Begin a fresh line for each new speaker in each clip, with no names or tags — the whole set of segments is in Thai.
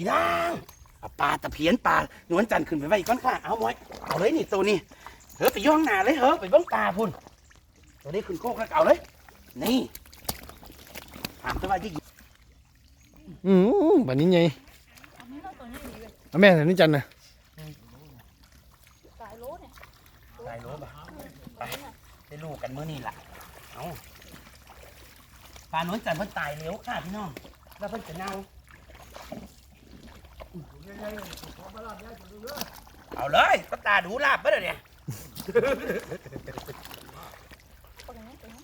พี่นางเอาปลาตะเพียนปลานวลจันทร์ขึ้นไปไว้อีกก้อนค่ะเอาหมอยเอาเลยนี่ตัวนี้เฮ้ยไปย่องหน้าเลยเฮ้ยไปเบ้องปลาพุ่นตัวนี้ขึ้นโคกแล้วเอาเลย นี่ถามตัวว่าที่
อืมบัดนี้ไง
อันนี้เราตัวนี้ดีเลย
เอาแม่ใส่นี่จันนะ
สายโลเนี่ย
ตายโลบ่ะไปได้ลูกกันมื้อนี้ล่ะเอาปลานวลจันทร์เพิ่นตายเร็วค่ะพี่น้อง แล้วเพิ่นจะเน่า เอาเลยก็ตาดูลาบเบ่เนี่ย
ตัวนี้ตัวนี้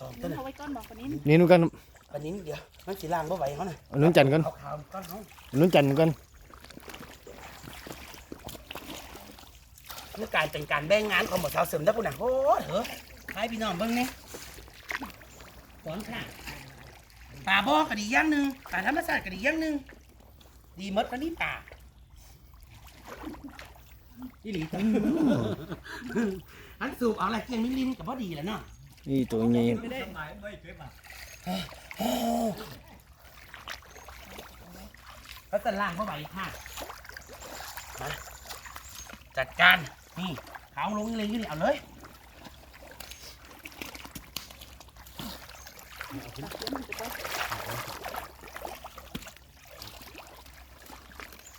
ตอมตัว
นี่
น่ะ
เอาไว้ก้อนบอกคนนี้
นี่นู่นกัน
อันนี้เดี๋ยวมันสิล้างบ่ไหวเขาน่ะ
เอานุ่นจันทร์กัน
เอาขาวก้อนเขา
เอานุ่นจันทร์กัน
นี่การเป็นการแบ่งงานของหมอสาวเสริมได้ปุ่นน่ะโอ้ยเหรอให้พี่น้องเบิ่งนี่สองค่ะ ปลาบอกก็ดีอย่างหนึ่งปลาธรรมชาติก็ดีอย่างหนึ่งดีหมดก็นี่ปลาอีหลีจังอันสูบเอาอะไรเกียงลิ้นๆกับพอดีแหล้วเนาะ
นี่ตัวใหญ่
แล้วจะล่างเข้าไปค่ะมาจัดการนี่เขาลงเลยนี่เอาเลย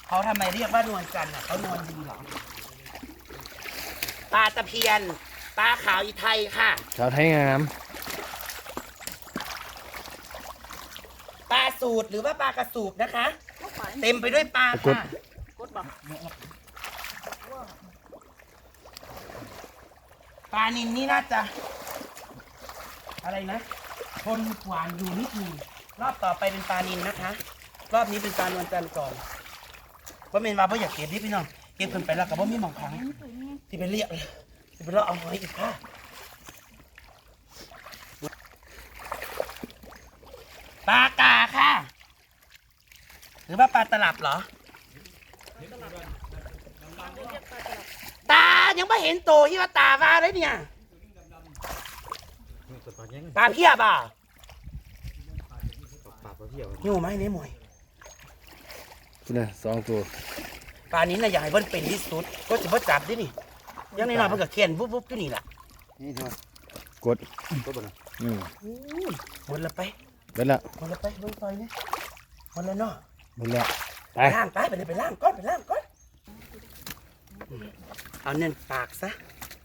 เขาทำไมเรียกว่านวลจันทร์อะเขานวลดีเหรอปลาตะเพียนปลาขาวอีไทยค่ะ
สาวไทยงาม
ปลาสูตรหรือว่าปลากระสูบนะคะ
เข้าไป
เต็มไปด้วยปลาค่ะ
กดบอก
ปลานินนี่น่าจะ อะไรนะ ทนหวานอยู่นิดหนึงรอบต่อไปเป็นปลานินนะคะ รอบนี้เป็นปลานวลจันทร์ก่อนเพราะเมนมาเพราะอยากเก็บนี่พี่น้องเก็บขึ้นไปแล้วกับว่ามีหมองขังที่ไปเรียกที่ไปเรียกเอาหอยอีกค่ะปลากาค่ะ หรือว่าปลาตลับเหรอตายังไม่เห็นโตที่ว่าตาว่าเลยเนี่ย ปลาเพียบอะหิวไหมเนี่ยหมวย
คุณน่ะสองตัว
ปลานี้น่ะอยากให้เพิ่นเป็นที่สุด ก็จะพ่จับดินี่ยังน้อยๆเพิ่นก็เขียนปุ๊บปุ๊บอยู่นี่แหละ
นี่เท่าไหร่
กด
ตัวบ่น่ะ
อืม
หมดละไป
เบิดละ
หมดละไปเบิ่งซอยนี่หมดแล้วเนาะ
เบิดละไป
ไปล่างไปไปเลยไปล่างก้อนไปล่างก้อนเอาเน้นปากซะ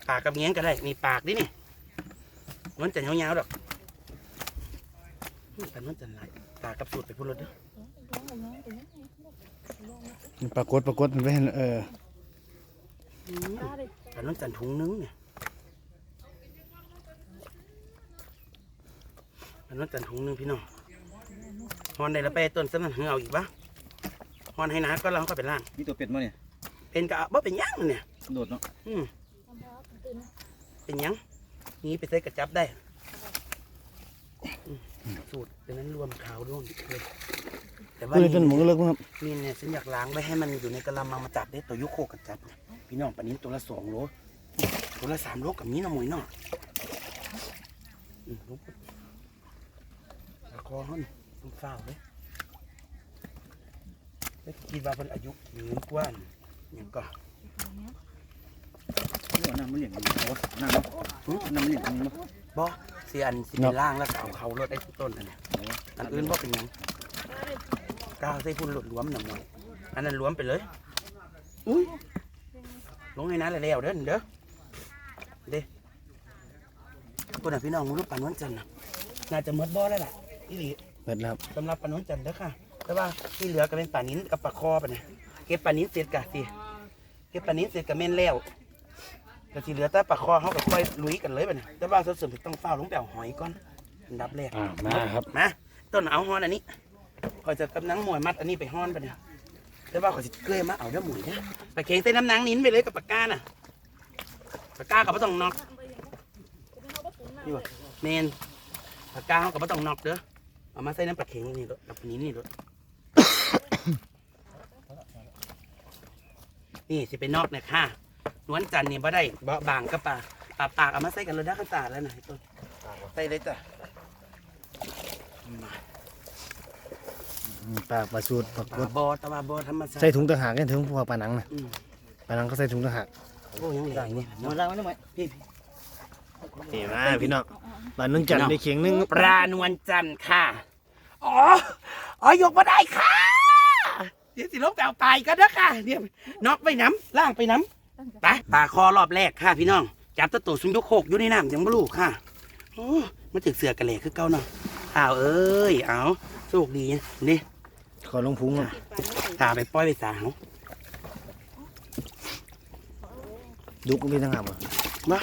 ปากกับเงี้ยงก็ได้มีปากดินี่ มันจะยาวๆดอกแต่มันจะไหลปากกับสูตรไปพูดรถเด้อ
นี่ปรากฏปรากฏมันไปเห็นเออ
ตาดิ
แต่น้ำจันถุงนึงเนี่ยแต่น้ำจันถุงนึงพี่น้องฮอนได้แล้วไปต้นสมันหึงเอาอีกปะฮอนให้นะก็เราก็ไปล่าง
มีตัวเป็ดมาเนี่ย
เป็นกะบ่เป็นหยังเนี่ย
โดดเนาะ
อืม
ทำพาตื่น
เป็นหยัง นี้ไปใส่กระจับได้ สูตรดังนั้นรวมขาวร่วมเลยแต่ว่านี่
ต้นหมูเลิกครับ
นี่เนี่ยฉันอยากล้างไว้ให้มันอยู่ในกระมังมาจับได้ตัวยุโคกระจับเนี่ยพี่น้องปันนี้ตัวละสองโลตัวละสามโลกับนี้นะหมวยเนาะอืมลูกตะคอเขานี่ต้องเฝ้าเลยแล้วคิดว่าเป็นอายุยืนกว้านอย่งก็
นี่ว่าน้ำมันเหลี่ยงอยู่เอาน้ำเนาะน้ำมันเหลี่ยงตรงนี้เนา
บ่เสียอันสิเป็นล่างแล้วเอาเขารถได้ทุกต้นอันเนี้ยอันอื่นบ่เป็นหยังก้าวใส่พุ่นหลุดหลวมหน่อยอันนั้นหลวมไปเลยอุ้ยลงในนั้นเลยแล้วเด้อเด้อเด้คนน่ะพี่น้องมึงรู้ปันวันจันทร์น่ะน่าจะหมดบ่แล้วล่ะอีหลี
เบิดแล้ว
สำหรับปลาน้นจันทร์เด้อค่ะ แต่ว่าที่เหลือก็เป็นปลานิ้นกับปลาคอปะเนี่ยเก็บปลานิ้นเสร็จกะสิเก็บปลานิ้นเสร็จกับเม่นแล้ว ก็ที่เหลือแต่ปลาคอเขาก็ค่อยลุยกันเลยปะเนี่ยแต่ว่าส่วนสมต้องเฝ้าลงไปเอาหอยก่อนอันดับแรก
อ่ามาครับ
มาต้นเอาฮอนอันนี้คอยจะกำนังหมวยมัดอันนี้ไปฮอนปะเนี่ยแต่ว่าขอยจะเกยมาเอาเด้อหมวยเด้อไปเข่งใส่น้ำหนังนิ้นไปเลยกับปากกาน่ะปากกาก็ไม่ต้องนอกนี่วะเมนปากกาเขาก็ไม่ต้องนอกเด้อเอามาใส่น้ำปลาเข็งนี่รถกับนี้นี่รถนี่สิเป็นนอกเนี่ยค่ะ นวลจันทร์นี่บ่ได้บ่บางกับปลาปลาปากเอามาใส่กันเลยได้ข้าวสารแล้วนะไอ้ต้นใส่เลยจ้ะมา
อืมปลาปลาสูตรปลา
ป
ก
ลา
ด
บอตะวาบอธรรมชาติ
ใส่ถุงต่างหากเนี่ยถุงพวกปลาหนังนะ
อืม
ปลาหนังก็ใส่ถุงต่างหาก
โอ้ยังได้นี่
หมดแล้วมั้ยมั้ย
พี่
นี่มาพี่น้องปลานึ่งจันทร์ได้เขียงหนึง
ปลานวลจันทร์ค่ะอ๋ออ๋อยกมาได้ค่ะเดี๋ยวสิลบแต่เอาตายกันนะค่ะเดี๋ยวนอกไปน้ำล่างไปน้ำ ไปปลาคอรอบแรกค่ะพี่น้อง จับตะตุ่มซุมยกโคกอยู่ในน้ำยังไม่รู้ค่ะโอ้มาถึงเสือกระเหล่คือเก่าเนาะอ้าวเอ้ยเอาโชคดีนะนี่
ขอลงพุงอะ
ตาไปปล่อยไปสาว
ดุกนี่ต่างหากอะ
มา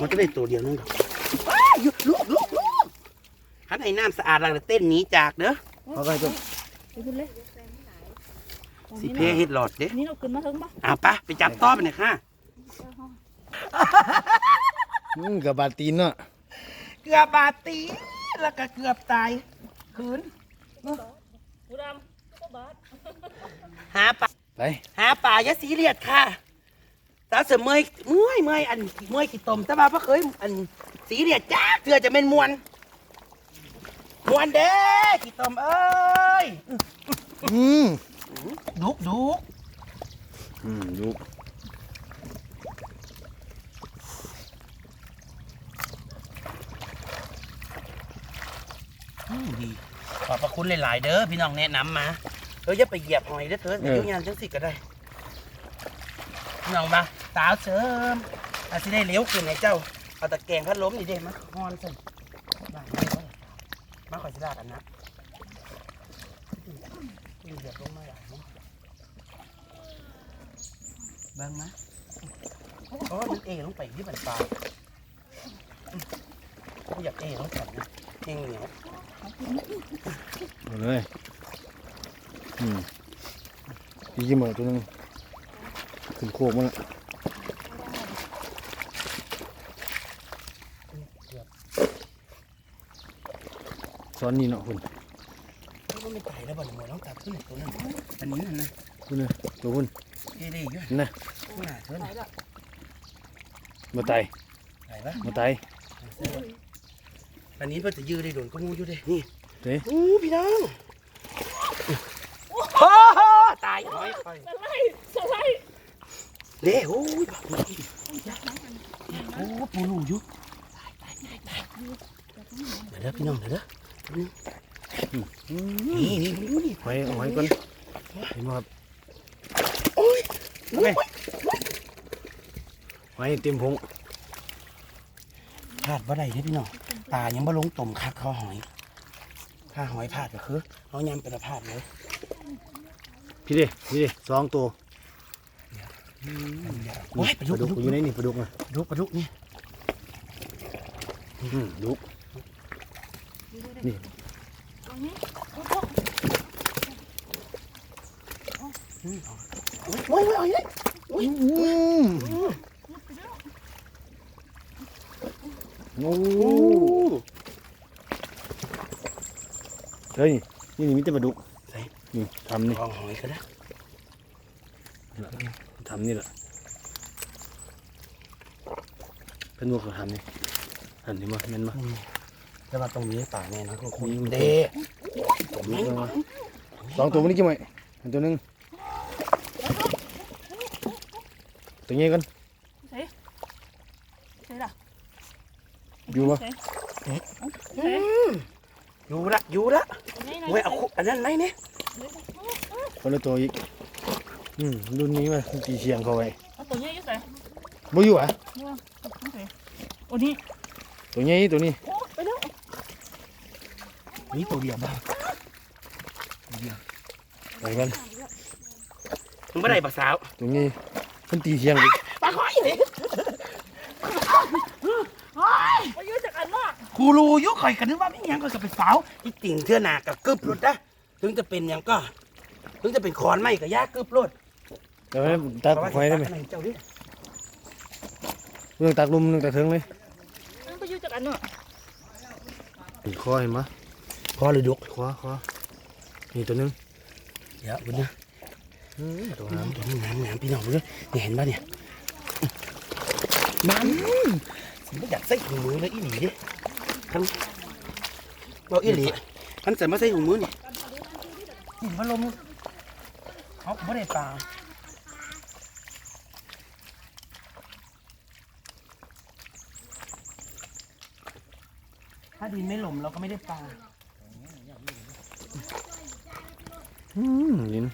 มันจะได้ตัวเดียวนึงดอกว้ายหยุดลูกลูกลูกขันไอ้น้ำสะอาดแล้วก็เต้นหนีจากเด้อ
เขาก็ต้น
ไปขึ้นเลย
สิเพเฮ็ดหลอดเด้
นี่เราขึ้นมาถึงปะ
เอาปะไปจับต้อไปหน่อยค่ะ
อืมกับบาดตีนเนาะ
เกือบบาดตีแล้วก็เกือบตายคืน
กูดำก็บาด
หาปลา
ไป
หาปลายะสีเลียดค่ะตาเสมอยเมื่อยเมื่อยอันเมื่อยขี้ตมแต่ว่าพ่เคยอันสีเลียดจ้าเกือจะเป็นมวนมวนเด้ขี้ตมเอ้ย
อืม
ดุกดุก
อืมดุก
อืมดีขอบพระคุณหลายๆเด้อพี่น้องแนะนำมาเอออย่าไปเหยียบหอยเด้อเธออยู่งานจังสิก็ได้พี่น้องมาสาวเสริมอาจสิได้เลี้ยวขึ้นไงเจ้าเอาตะแกรงพัดลมนี่เด้มาฮอนสิมามาขอสิลากันนะเหยียบลงมาหลายเนาะเบิ่งมาโอ้มันเอลงไปที่บันปลายอืมกูอยากเอลงไปนะเองเหนียว
เอาเลยอืมอีกกี่หมื่นตัวหนึงขึ้นโคกมันละซ้อนนี่เนาะคุณ
เขาก็ไม่ตายแล้วบ่หนูต้องจับขึ้นตัวนั้นอันนี้นั่นนะ
คุณนะตัวคุณ
เอ้ยๆอยู่
นะ
ข้างหน้าเธอ
ไหน
มาต
ไหนปะ
มาต
อันนี้เพื่อจะยืดได้โดนก็งูอยู่เด้นี่
เด้โอ้
พี่น้องโอ้ตายน้อยไป
สไลด์สไลด์
เด้โอ้ยบอกเลยโอ้ปูรูอยู่เดี๋ยวเด้อพี่น้องเดี๋ยวเด้อนี่นี่นี่นี่
หอยหอยก่อนเห็นไหมครับ
อ้ยโอ้
เต็มพง
พลาดบ่ได้เด้พี่น้องปลายังบ่ลงต่มคักข้าหอยข้าหอยพลาดก็คือเอายำเป็นพลาดเลย
พี่ด้พี่ด้สองตัว
โอ้ยปลา
ป
ดุ
ก
ปลาดุก
อยู่ในนี่ปลาดุกนะ
ปลาดุกปลาดุกนี่
อืมดุกนี่
โอ้โห
โอ้ยโอ้ยโอ้ย
โอ้
โอ้
เฮ้ยนี่นี่มีแต่ปลาดุกนี่ทำนี่
ลองหอยก็ได้
ทำนี่แหละเป็นวัวเขาทำนี่หันนี่มาเห็นมา
แต่ว่าตรงนี้ป่าแน่นะคุณ
อืม
เด้
ผมนี่มาสองตัวนนี่กี่ไหมอันตัวหนึง ตัวนี้กัน
ใส่ใส่ล่ะ
อยู่ปะ
ใส่
อยู่ละอยู่ละ
ตรงนี้
เว้ยเอาคุอันนั้นไหมเนี่ย
คนละตัวอีกอืมรุ่นนี้มันตีเชียงเขาไว้
เอาตัวนี้อยู่ใส่
บ่อยู่อะ
โอ้นี่
ตัวนี้ตัวนี้
โอ้ไปแล้ว
นี่ตัวเดียวบ้าง
ไปกัน
มึงไม่ได้ปลาสาว
ตัวนี้ มันตีเชียงอีก
ปลาหอยเลย
ไปยืดจากอันมาก
ครูรูอยุข่อยกันนึกว่าไม่ยังก็จะไปสาวอีติ่งเทื่อหนากับกึบรถนะถึงจะเป็นยังก็ ถึงจะเป็นคอนไม่กับยากกึบรถ
แต่ว่าตักไฟได้ไหม
เรื่อ
งตักลุมเรื่องตักเทิงเลยมัน
ไปยืดจากอันเนาะ
นี่คอเห็นไหม
คอหรือดุก
คอคอนี่ตัวนึง
เดี๋ยวคุณนะ
อืม ตัว
น้ำ
น้ำ
ตัวนี้น้ำน้ำพี่น้องเลยเนี่ยเห็นป่ะเนี่ยน้ำผมไม่อยากใส่ถุงมือเลยอีหลีดิทั้งเราอีหลีมันใส่มาใส่ถุงมือนี่กินพัดลมเขาไม่ได้ปลาถ้าดินไม่หล่มเราก็ไม่ได้ปลา
อืมลิ้น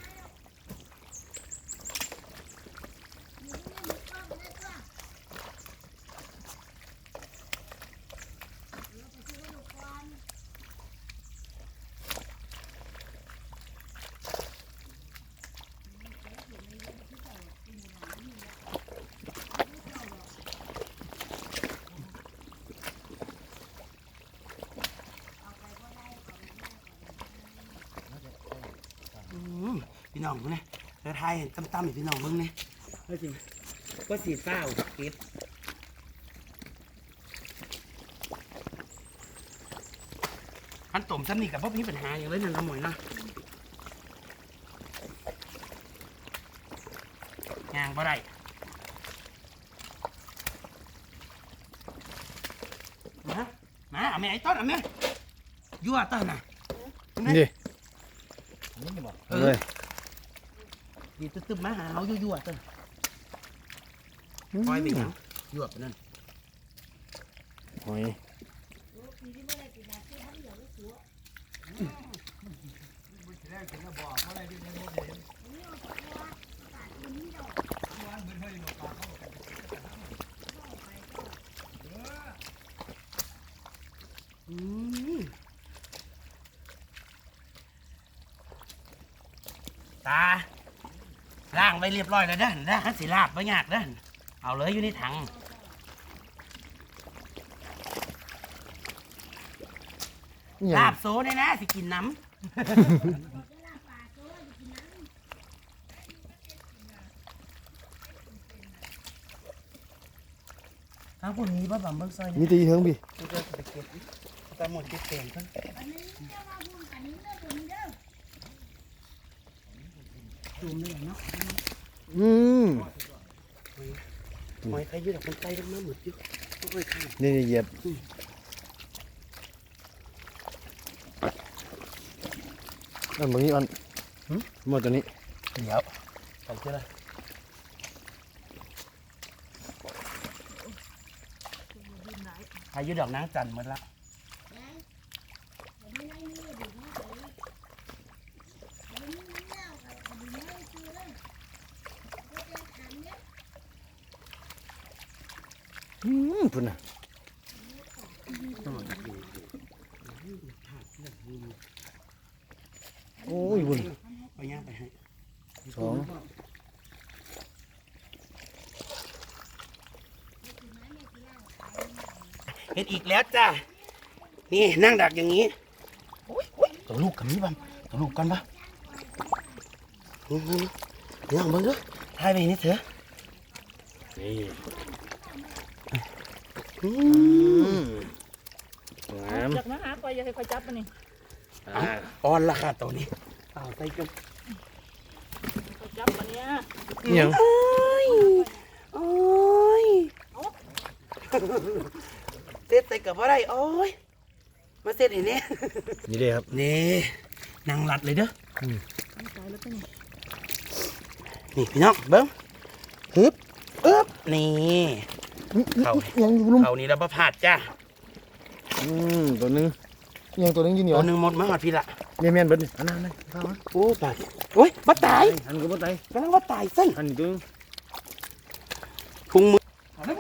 อืมพี่ น้องมึงนะแล้วทายตั้มๆให้พี่น้องมึงนะก็สิก็สีเศร้าเก็บอันต้มซ้ำนี่กับพวกมีปัญหาอย่างไรนั่นละหมวยนะยางบ่ได้มามาเอาแม่ไอ้ต้นเอาแม่ยั่วต้นน่ะ
นี่ดิ
นี่จะบอก
เอาเลย
ดีตึ๊บๆมาหาเขายั่วๆต้นปล่อยไปหยังยั่วไปนั่น
หอย
อืมตาล่าง ไปเรียบร้อยแล้วเด้อนะฮันสิลาบไว้ยากเด้อเอาเลยอยู่ในถัง
อิหยั
ลางบโซเนี่ยนะสิกินน้ำทางคนนี้ป่ะบัมเบิ้งซอย
มีแตีเฮิงพี่
กูจะไปเก็บตาหมดเก็บเต็มกันจูมเลยเนาะ
อืม
หอยใครยืดออกมันไตกันมาหมดอยู่โอ้ยข้าง
นี่นี่เหยียบอันบางนี้อันหมดตัวนี้
เดี๋ยวใส่เชื่อเลยใครยืดดอกนางจันทร์หมดละ
พุ่นน่ะโอ้ยพุ่น
เอาย่างไปให้
สอง
เห็นอีกแล้วจ้านี่นั่งดักอย่างนี้โอ้ยโอ้ยตัวลูกกับมีบัมตัวลูกกันปะอืมลองเบิ่งดูทายไปนี่เถอะ
นี่
อื
อื
ม
ม งาม
จากมาหาคอยอยากให้คอยจับมันนี่
อ่า
อ่อนละค่ะตัวนี้เอาใส่กัน
คอยจับมันเนี้ย
อิหยัง
โอ้ยโอ้ยเซ็ตใส่กับอะไรโอ้ยมาเซ็ตเห็นเนี่ย
นี่เลยครับ
นี่นางรัดเลยเด้อ
มันตายแล้วเป็นไง
นี่พี่น้องเบิ้งฮึบอึ๊บนี่ เข้า
อิหยังอยู่ลุ่ม
เขานี่เราประพลาดจ้า
อืมตัวหนึงอิหยังตัวหนึงกินเหนียว
ตัวหนึ่งหมดมาหอดพี่ละ
เมียนเมียนเบิดนี่อันนั้นอันนั้นข้าวอะ
โอ้ตายโอ้ยมาตาย
อันก็บ่ตาย
กำลังว่าตายสั้น
อันนี้ตัวหนึง
พุงมือเอาเลย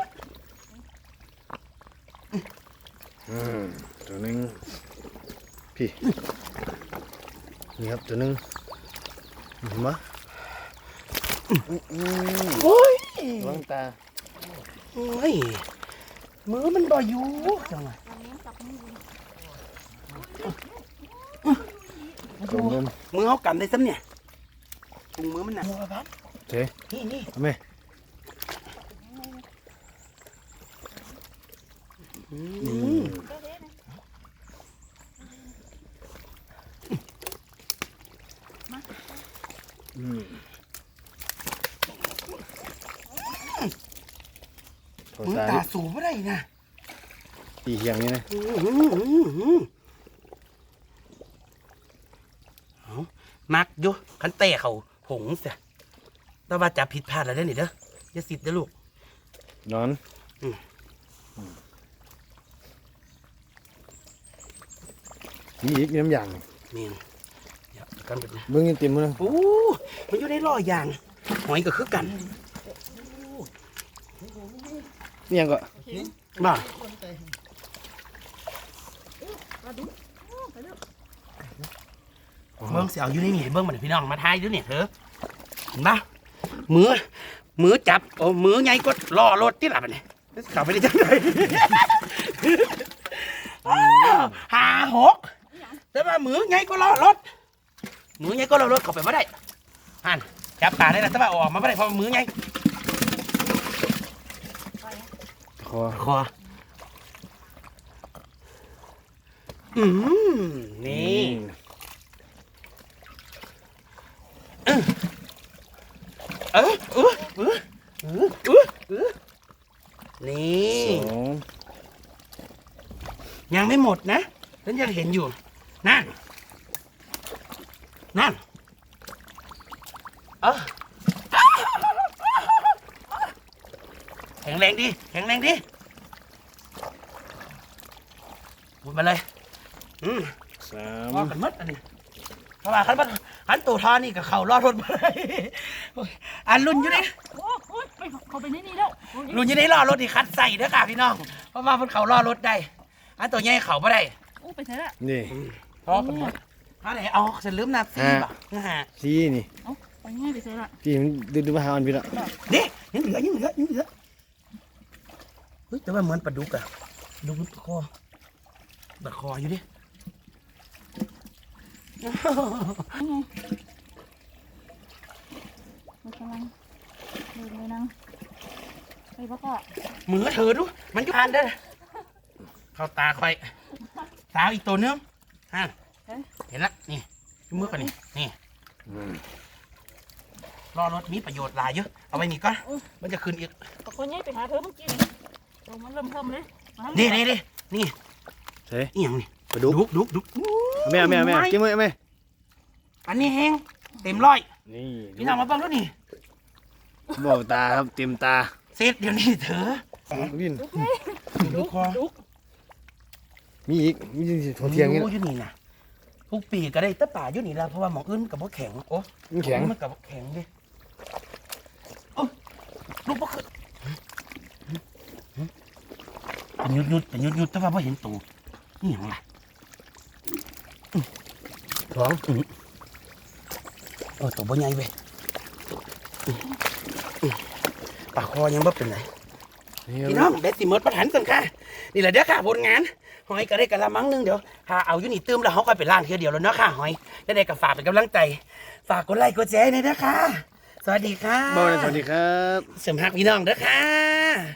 อืมตัวหนึงพี่นี่ครับตัวหนึงเห็นปะอืม
โอ้ย
ระวังตา
โอ้ยมือมันบ่อยู่จังหวะ
ตัวเงิน
มือเขากำได้ซ้ำเนี่ยพุงมือมันน่ะ
เจ๊
นี่นี่
เอาไหม
อื
อื
ม
มอืมโทร
มือ
ตา
ตาสูบอะไรนะ
ตีเฮียงนี่นะ
อื้อหือหือหือเอามักอยู่คันเตะเขาผงเสียแต่ว่าจับผิดพลาดแล้วได้อนี่เด้ออย่าสิทธิ์เด้อลูก
นอน
อืม
มีอีกมีน้ำยาง
เมียนเดี๋ยวกันแบบนี้
เบิ่งยังเต็มเลย
โอ้มันอยู่ในล่อยางหอยก็คือกัน
นี่ยังก็
บ้า
ปลาดุกโอ้ไปแล้ว
เบิ้งเสียวอยู่ในนี่เบิ้งมันพี่น้องมาทายดูเนี่ยเถอะเห็นปะมือมือจับโอ้มือไงก็ล่อรถที่หลับเนี่ยขับไปได้จังไงอ้าวหาหกแต่ว่ามือไงก็ล่อรถมือไงก็ล่อรถเข้าไปไม่ได้อันจับปลาได้แล้วแต่ว่าเอาออกมาไม่ได้เพราะมือไง
ค อ
คออืมนี่เออเออเออเออเออเออนี่
สอง
ยังไม่หมดนะฉันยังเห็นอยู่ นั่น นั่น เออแข็งแรงดิแข็งแรงดิหมดมาเลย อืม
สาม
รอกันหมดอันนี้เพราะว่าขันบันขันตู่ทอนี่กับเขารอดรถมาเลยโอ้ยอันรุ่นอยู่นี่
โอ้โอ้ยไปเขาไปในนี่แล้วโอ้ย
รุ่นอยู่นี่รอรถนี่คัดใส่เด้อค่ะพี่น้องเพราะว่ามันเขารอรถได้ อันตัวใหญ่เขาไม่ได้
โอ้ไปใส่ละ
นี่
พอกันหมดอะไรเอาฉันลืมนับซี
ฮะ
บ่ะนะฮะ
สี่นี่
เอ้าไปง่ายไปใส่ละ
พี่มันดึงดึงมาหาอันพี่ละ
นี่ยังเหลือยังเหลือยังเหลือเฮ้ยแต่ว่าเหมือนปลาดุกอะดุกตะคอตะคออยู่ดิ
มันกำลังเดินเลยนังไปพ่อก็
มือเธอดูมันอยู่อ่านเด้อเข้าตาคอยสาวอีกตัวนึงฮะเห็นละนี่ชูมือก่อนนี่นี่รอรถมีประโยชน์หลายเยอะ เอาไว้นี่ก่อนมันจะขึ้นอีก
ตะคนง่ายไปหาเธอเมื่อกี้ โอ้มันเริ่มเพิ่มเลยมา
นี่นี่นี่นี่
เฮ้ย
อีหยังนี่
ปลาดุก
ดุกดุกดุก
เอาแม่เอาแม่เอาแม่กินมือเอาแม่
อันนี้แห้งเต็มร้อย
นี่
พี่น้องมาเบ้างแล้วนี่
บอกตาครับเต็มตา
เสร็จเดี๋ยวนี้เถอะ
วิน
ดุกคอ
ดุก
มีอีกมีถั่วเทียงนี่
โอ้อยู่นี่นะทุกปีก็ได้แตะป่าอยู่นี่แล้วเพราะว่าหมองอื่นกับพวกแข็งโอ้
มันแข็ง
มันกับพวกแข็งดิโอ้ลูกบ่ขึ้น เป็นยุดยุดเป็นยุดยุดแต่ว่าไ่เห็นตัวนี่หยังล่ะ
สอง
อืมโอ้ตัวบ่ใหญ่เว้ยอืมอืมปากคอยังบ่เป็นไร
นี่
พี่น้องเบสสิเมิร์ดประถันกันค่ะ นี่แหละเด้อค่ะผลงาน หอยก็ได้กะละมังหนึงเดี๋ยวถ้าเอาอยู่นี่ตื้มแล้วเขาก็ไปล้างเทียวเดียวแล้วเนาะค่ะหอยได้ได้กับฝากเป็นกำลังใจ ฝากกดไลค์กดแชร์หน่อยนะคะสวัสดีค่ะ
บอกเลยสวัสดีครับ
เสริมหักพี่น้องเด้อค่ะ